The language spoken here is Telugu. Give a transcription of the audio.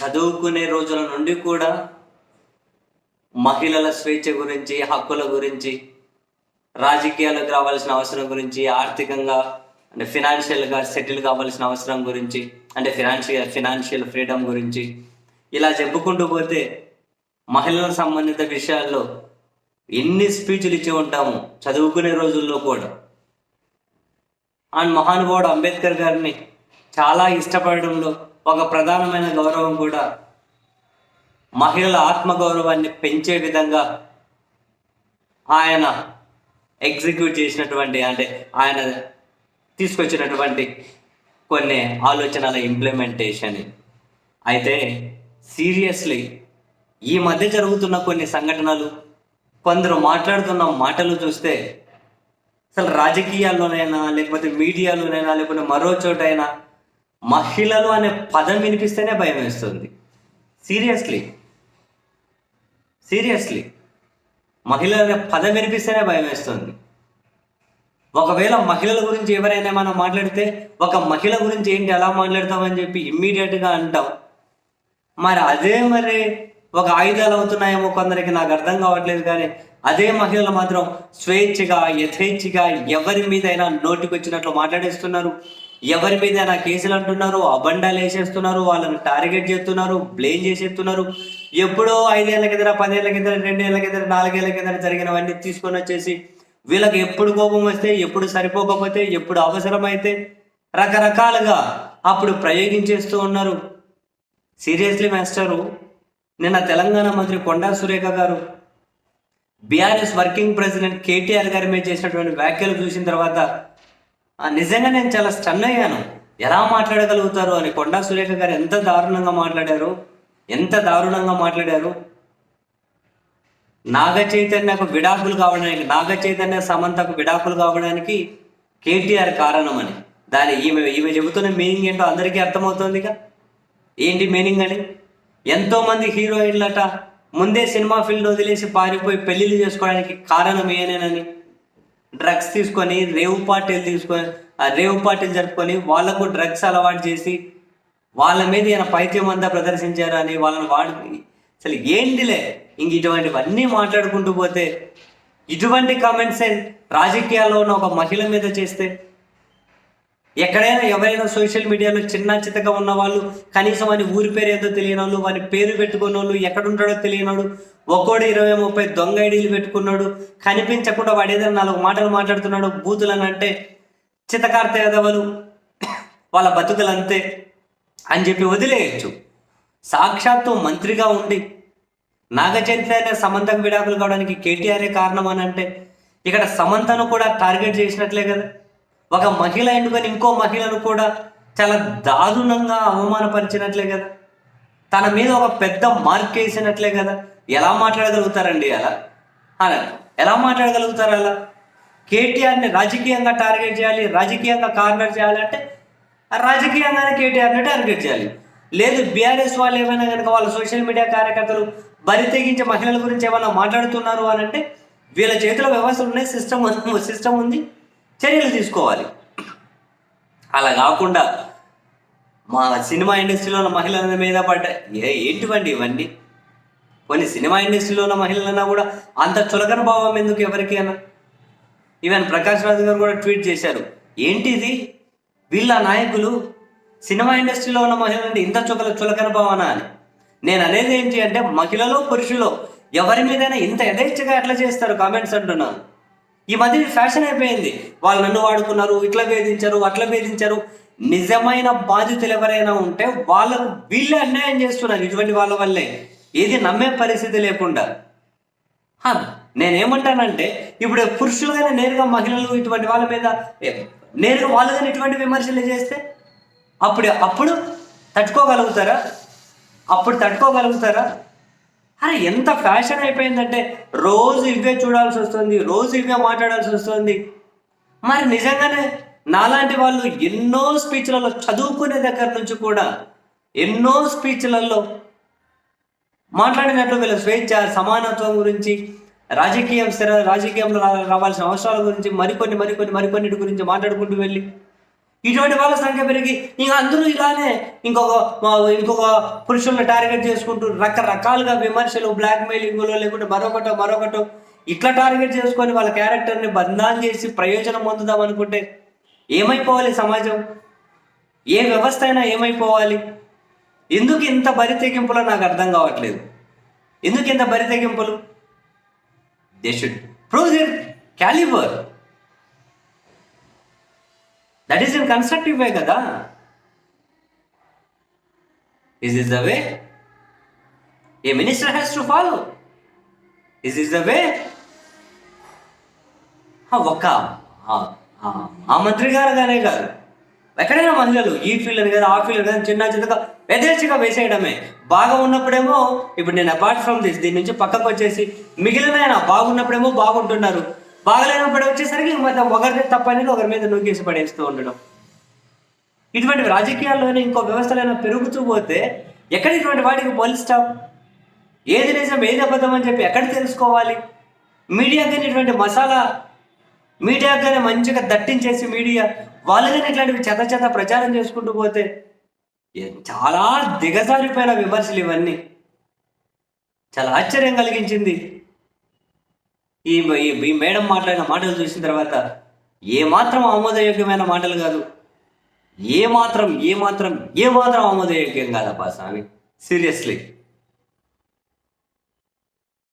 చదువుకునే రోజుల నుండి కూడా మహిళల స్వేచ్ఛ గురించి హక్కుల గురించి రాజకీయాలకు రావాల్సిన అవసరం గురించి ఆర్థికంగా అంటే ఫినాన్షియల్గా సెటిల్ కావాల్సిన అవసరం గురించి అంటే ఫినాన్షియల్ ఫినాన్షియల్ ఫ్రీడమ్ గురించి ఇలా చెప్పుకుంటూ పోతే మహిళల సంబంధిత విషయాల్లో ఎన్ని స్పీచ్లు ఇచ్చి ఉంటాము చదువుకునే రోజుల్లో కూడా. అండ్ మహానుభావుడు అంబేద్కర్ గారిని చాలా ఇష్టపడడంలో ఒక ప్రధానమైన గౌరవం కూడా మహిళల ఆత్మగౌరవాన్ని పెంచే విధంగా ఆయన ఎగ్జిక్యూట్ చేసినటువంటి అంటే ఆయన తీసుకొచ్చినటువంటి కొన్ని ఆలోచనల ఇంప్లిమెంటేషన్ అయితే సీరియస్లీ ఈ మధ్య జరుగుతున్న కొన్ని సంఘటనలు కొందరు మాట్లాడుతున్న మాటలు చూస్తే అసలు రాజకీయాల్లోనైనా లేకపోతే మీడియాలోనైనా లేకపోతే మరో చోటైనా మహిళలు అనే పదం వినిపిస్తేనే భయం వేస్తుంది. సీరియస్లీ సీరియస్లీ మహిళలు అనే పదం వినిపిస్తేనే భయం వేస్తుంది. ఒకవేళ మహిళల గురించి ఎవరైనా మనం మాట్లాడితే ఒక మహిళ గురించి ఏంటి ఎలా మాట్లాడతామని చెప్పి ఇమ్మీడియట్గా అంటాం. మరి అదే మరి ఒక ఆయుధాలు అవుతున్నాయేమో కొందరికి నాకు అర్థం కావట్లేదు కానీ అదే మహిళలు మాత్రం స్వేచ్ఛగా యథేచ్ఛగా ఎవరి మీదైనా నోటికి వచ్చినట్లు మాట్లాడేస్తున్నారు. ఎవరి మీద నా కేసులు అంటున్నారు అబండాలు వేసేస్తున్నారు వాళ్ళని టార్గెట్ చేస్తున్నారు బ్లేమ్ చేసేస్తున్నారు. ఎప్పుడో ఐదేళ్ళ కింద పదేళ్ళ కింద రెండేళ్ళ కింద నాలుగేళ్ళ కింద జరిగినవన్నీ తీసుకొని వచ్చేసి వీళ్ళకి ఎప్పుడు కోపం వస్తే ఎప్పుడు సరిపోకపోతే ఎప్పుడు అవసరమైతే రకరకాలుగా అప్పుడు ప్రయోగించేస్తూ ఉన్నారు. సీరియస్లీ మాస్టరు నిన్న తెలంగాణ మంత్రి కొండా సురేఖ గారు బీఆర్ఎస్ వర్కింగ్ ప్రెసిడెంట్ కేటీఆర్ గారి మీద చేసినటువంటి వ్యాఖ్యలు చూసిన తర్వాత నిజంగా నేను చాలా స్టన్ అయ్యాను. ఎలా మాట్లాడగలుగుతారు అని కొండా సురేఖ గారు ఎంత దారుణంగా మాట్లాడారు? ఎంత దారుణంగా మాట్లాడారు? నాగ చైతన్యకు విడాకులు కావడానికి నాగ చైతన్య సమంతకు విడాకులు కావడానికి కేటీఆర్ కారణమని. దాని ఈమె ఈమె చెబుతున్న మీనింగ్ ఏంటో అందరికీ అర్థమవుతోందిగా? ఏంటి మీనింగ్ అని? ఎంతోమంది హీరోయిన్లట ముందే సినిమా ఫీల్డ్ వదిలేసి పారిపోయి పెళ్ళిళ్ళు చేసుకోవడానికి కారణం ఏనేనని? డ్రగ్స్ తీసుకొని రేవు పార్టీలు తీసుకొని ఆ రేవు పార్టీలు జరుపుకొని వాళ్ళకు డ్రగ్స్ అలవాటు చేసి వాళ్ళ మీద ఈయన పైత్యం అంతా ప్రదర్శించారు అని వాళ్ళని వాడు అసలు ఏంటిలే ఇంక ఇటువంటివన్నీ మాట్లాడుకుంటూ పోతే ఇటువంటి కామెంట్సే రాజకీయాల్లో ఉన్న ఒక మహిళ మీద చేస్తే ఎక్కడైనా ఎవరైనా సోషల్ మీడియాలో చిన్న చిత్తగా ఉన్న వాళ్ళు కనీసం వాని ఊరి పేరు ఏదో తెలియని వాళ్ళు వాని పేరు పెట్టుకున్న వాళ్ళు ఎక్కడుంటాడో తెలియనాడు ఒక్కోడు ఇరవై ముప్పై దొంగ ఐడీలు పెట్టుకున్నాడు కనిపించకుండా వాడు ఏదైనా నాలుగు మాటలు మాట్లాడుతున్నాడు బూతులని అంటే చితకార్త ఎదవలు వాళ్ళ బతుకులు అంతే అని చెప్పి వదిలేయచ్చు. సాక్షాత్తు మంత్రిగా ఉండి నాగచైతన్య సమంతకు విడాకులు కావడానికి కేటీఆర్ఏ కారణం అని అంటే ఇక్కడ సమంతను కూడా టార్గెట్ చేసినట్లే కదా. ఒక మహిళ ఎన్నుకొని ఇంకో మహిళను కూడా చాలా దారుణంగా అవమానపరిచినట్లే కదా? తన మీద ఒక పెద్ద మార్క్ వేసినట్లే కదా? ఎలా మాట్లాడగలుగుతారండి అలా? అలా ఎలా మాట్లాడగలుగుతారు అలా? కేటీఆర్ని రాజకీయంగా టార్గెట్ చేయాలి రాజకీయంగా కార్నర్ చేయాలంటే రాజకీయంగానే కేటీఆర్ని టార్గెట్ చేయాలి. లేదు బీఆర్ఎస్ వాళ్ళు ఏమైనా కనుక వాళ్ళ సోషల్ మీడియా కార్యకర్తలు బరి తెగించే మహిళల గురించి ఏమైనా మాట్లాడుతున్నారు అని అంటే వీళ్ళ చేతిలో వ్యవస్థలు ఉన్నాయి సిస్టమ్ సిస్టమ్ ఉంది. చర్యలు తీసుకోవాలి. అలా కాకుండా మా సినిమా ఇండస్ట్రీలో ఉన్న మహిళల మీద పడ్డ ఏ ఏంటివండి ఇవన్నీ? కొన్ని సినిమా ఇండస్ట్రీలో ఉన్న మహిళలన్నా కూడా అంత చులకన భావం ఎందుకు ఎవరికి అన్న? ఈవెన్ ప్రకాష్ రాజు గారు కూడా ట్వీట్ చేశారు. ఏంటిది? వీళ్ళ నాయకులు సినిమా ఇండస్ట్రీలో ఉన్న మహిళలంటే ఇంత చుకల చులకన భావన అని. నేను అనేది ఏంటి అంటే మహిళలో పురుషులో ఎవరి మీదైనా ఇంత యథేచ్ఛగా ఎట్లా చేస్తారు? కామెంట్స్ అంటున్నాను. ఈ మధ్య ఫ్యాషన్ అయిపోయింది. వాళ్ళు నన్ను వాడుకున్నారు ఇట్లా వేధించారు అట్లా వేధించారు నిజమైన బాధితులు ఎవరైనా ఉంటే వాళ్ళకు వీళ్ళే అన్యాయం చేస్తున్నారు ఇటువంటి వాళ్ళ వల్లే. ఏది నమ్మే పరిస్థితి లేకుండా. నేనేమంటానంటే ఇప్పుడు పురుషులుగానే నేరుగా మహిళలు ఇటువంటి వాళ్ళ మీద నేరుగా వాళ్ళు కానీ ఇటువంటి విమర్శలు చేస్తే? అప్పుడు అప్పుడు తట్టుకోగలుగుతారా? అప్పుడు తట్టుకోగలుగుతారా? అరే ఎంత ఫ్యాషన్ అయిపోయిందంటే రోజు ఇవే చూడాల్సి వస్తుంది రోజు ఇవే మాట్లాడాల్సి వస్తుంది. మరి నిజంగానే నాలాంటి వాళ్ళు ఎన్నో స్పీచ్లలో చదువుకునే దగ్గర నుంచి కూడా ఎన్నో స్పీచ్లలో మాట్లాడినట్లు వీళ్ళ స్వేచ్ఛ సమానత్వం గురించి రాజకీయం స్థిర రాజకీయంలో రావాల్సిన అవసరాల గురించి మరికొన్ని మరికొన్ని మరికొన్నిటి గురించి మాట్లాడుకుంటూ వెళ్ళి ఇటువంటి వాళ్ళ సంఖ్య పెరిగి ఇంకా అందరూ ఇలానే ఇంకొక మా- ఇంకొక పురుషుల్ని టార్గెట్ చేసుకుంటూ రకరకాలుగా విమర్శలు బ్లాక్మెయిలింగ్లో లేకుంటే మరొకటో మరొకటో ఇట్లా టార్గెట్ చేసుకొని వాళ్ళ క్యారెక్టర్ని బంధాన్ చేసి ప్రయోజనం పొందుదాం అనుకుంటే ఏమైపోవాలి సమాజం? ఏ వ్యవస్థ అయినా ఏమైపోవాలి? ఎందుకు ఇంత బరితెగింపులో నాకు అర్థం కావట్లేదు? ఎందుకు ఇంత బరితెగింపులు? They should prove their calibre that is in constructive way కదా. Is is the way a minister has to follow is is the way ఒక్క ఆ, మంత్రి గారు గానే కాదు. ఎక్కడైనా మహిళలు ఈ ఫీల్డ్ అని కదా ఆ ఫీల్డ్ కదా చిన్న చిన్నగా యథేచ్ఛగా వేసేయడమే. బాగా ఉన్నప్పుడేమో ఇప్పుడు నేను అపార్ట్ ఫ్రమ్ దిస్ దీని నుంచి పక్కకు వచ్చేసి మిగిలిన ఆయన బాగున్నప్పుడేమో బాగుంటున్నారు. బాగలేనప్పుడు వచ్చేసరికి మొత్తం ఒకరి తప్ప అనేది ఒకరి మీద నూకేసి పడేస్తూ ఉండడం. ఇటువంటి రాజకీయాల్లోనే ఇంకో వ్యవస్థలైనా పెరుగుతూ పోతే ఎక్కడ ఇటువంటి వాటికి పోలిస్తాం ఏది నిజం ఏది అబద్ధం అని చెప్పి ఎక్కడ తెలుసుకోవాలి? మీడియా కానీ ఇటువంటి మసాలా మీడియా కానీ మంచిగా దట్టించేసి మీడియా వాళ్ళు కానీ ఇట్లాంటివి చెత్త చెత్త ప్రచారం చేసుకుంటూ పోతే చాలా దిగజారిపోయిన విమర్శలు ఇవన్నీ. చాలా ఆశ్చర్యం కలిగించింది. ఈ ఈ- మేడం మాట్లాడిన మాటలు చూసిన తర్వాత ఏ మాత్రం ఆమోదయోగ్యమైన మాటలు కాదు. ఏ మాత్రం ఏ మాత్రం ఏ మాత్రం ఆమోదయోగ్యం కాదప్పా స్వామి. సీరియస్లీ